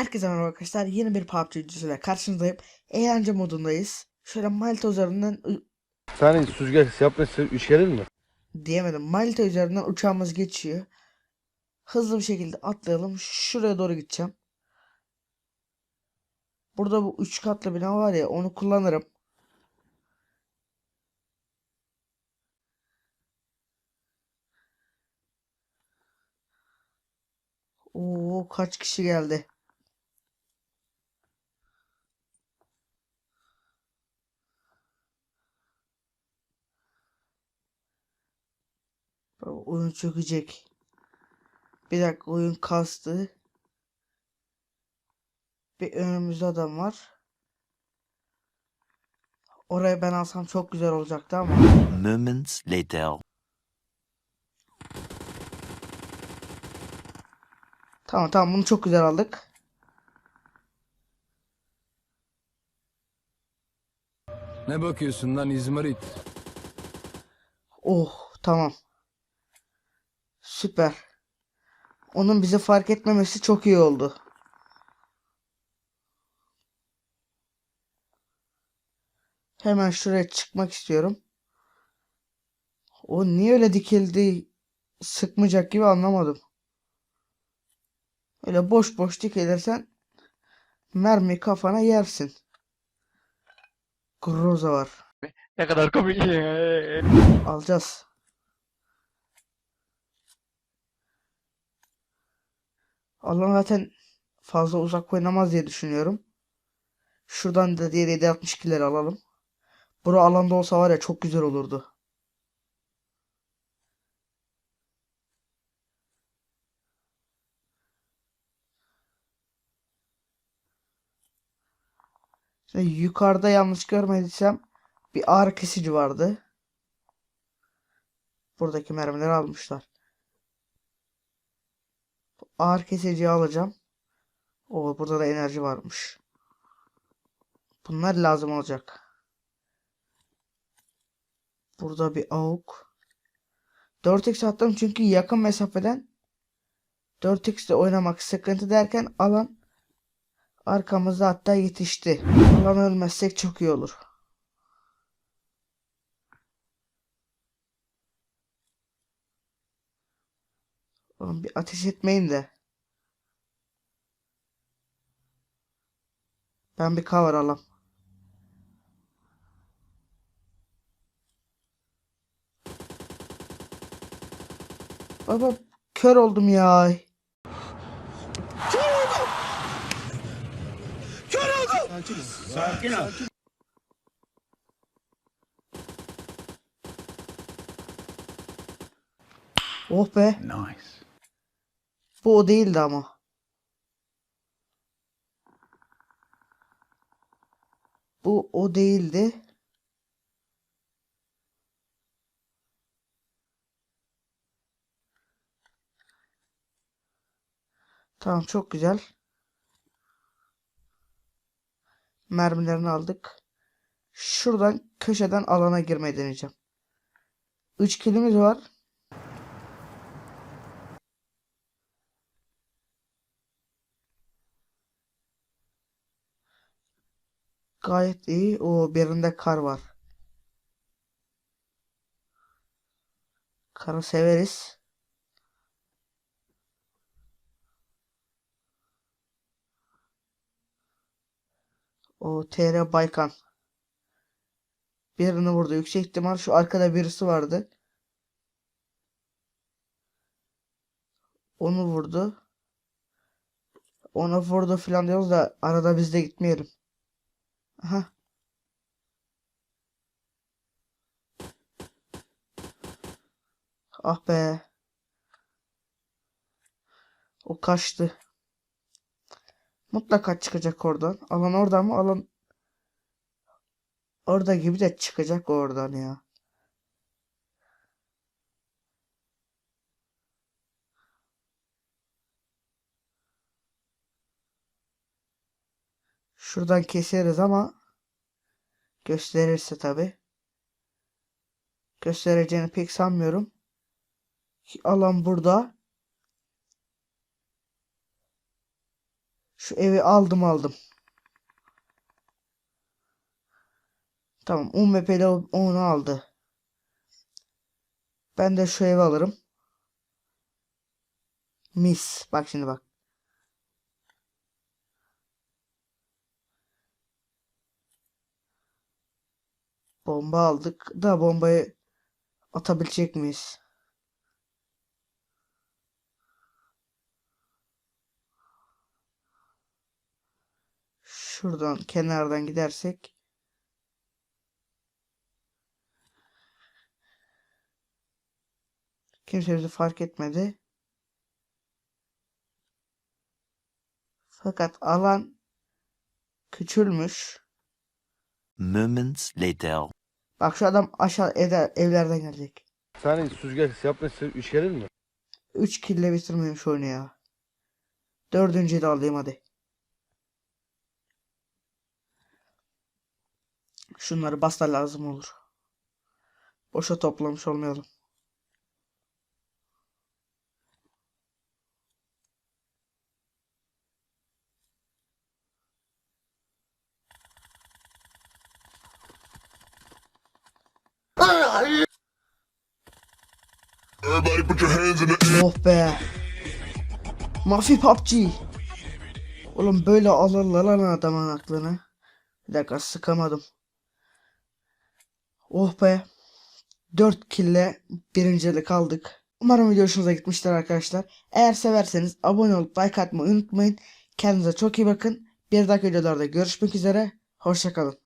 Herkese merhaba arkadaşlar. Yeni bir PUBG videosuyla karşınızdayım. Eğlence modundayız. Şöyle Malta üzerinden Sen süzgeç yapmışsın üç gelir mi? diyemedim. Malta üzerinden uçağımız geçiyor. Hızlı bir şekilde atlayalım. Şuraya doğru gideceğim. Burada bu üç katlı bina var ya onu kullanırım. Oo kaç kişi geldi? Oyun çökecek. Bir dakika oyun kastı. Bir önümüzde adam var. Oraya ben alsam çok güzel olacaktı ama. Moments later. Tamam tamam bunu çok güzel aldık. Ne bakıyorsun lan İzmarit? Oh tamam. Süper. Onun bizi fark etmemesi çok iyi oldu. Hemen şuraya çıkmak istiyorum. O niye öyle dikildi sıkmayacak gibi anlamadım. Öyle boş boş dikilirsen mermi kafana yersin. Groza var. Ne kadar komik. Alacağız. Allah'ım zaten fazla uzak oynamaz diye düşünüyorum. Şuradan da diğer 762'leri alalım. Bura alanda olsa var ya çok güzel olurdu. Şimdi yukarıda yanlış görmediysem bir ağrı kesici vardı. Buradaki mermileri almışlar. Ağır kesiciyi alacağım. O burada da enerji varmış. Bunlar lazım olacak. Burada bir AUK. 4x attım çünkü yakın mesafeden 4x ile oynamak sıkıntı derken alan arkamızda hatta yetişti. Alan ölmezsek çok iyi olur. Oğlum bir ateş etmeyin de. Ben bir cover alam. Baba kör oldum ya. Oh be. Nice. Bu o değildi ama. Bu o değildi. Tamam çok güzel. Mermilerini aldık. Şuradan köşeden alana girmeyi deneyeceğim. 3 kilimiz var. Gayet iyi. O birinde kar var. Karı severiz. O TR Baykan. Birini vurdu. Yüksek ihtimal şu arkada birisi vardı. Onu vurdu. Onu vurdu falan diyoruz da arada biz de gitmeyelim. Aha. Ah be. O kaçtı. Mutlaka çıkacak oradan. Alan orada mı? Alan orada gibi de çıkacak oradan ya. Şuradan keseriz ama gösterirse tabi. Göstereceğini pek sanmıyorum. Alan burada. Şu evi aldım aldım. Tamam UMP'li onu aldı. Ben de şu evi alırım. Mis. Bak şimdi bak. Bomba aldık da bombayı atabilecek miyiz? Şuradan kenardan gidersek kimse bizi fark etmedi. Fakat alan küçülmüş. Moments later. Bak şu adam aşağı evde, evlerden gelecek. Tane süzgeç yapmışsın 3 gelir mi? 3 kille bitirmeyeyim şu oyunu ya. Dördüncüyü de alayım hadi. Şunları basta lazım olur. Boşa toplamış olmayalım. Oh be. Mafi PUBG. Oğlum böyle alırlar lan adamın aklını. Bir dakika sıkamadım. Oh be. 4 kille birincide kaldık. Umarım video hoşunuza gitmiştir arkadaşlar. Eğer severseniz abone olup like atmayı unutmayın. Kendinize çok iyi bakın. Bir dahaki videolarda görüşmek üzere. Hoşçakalın.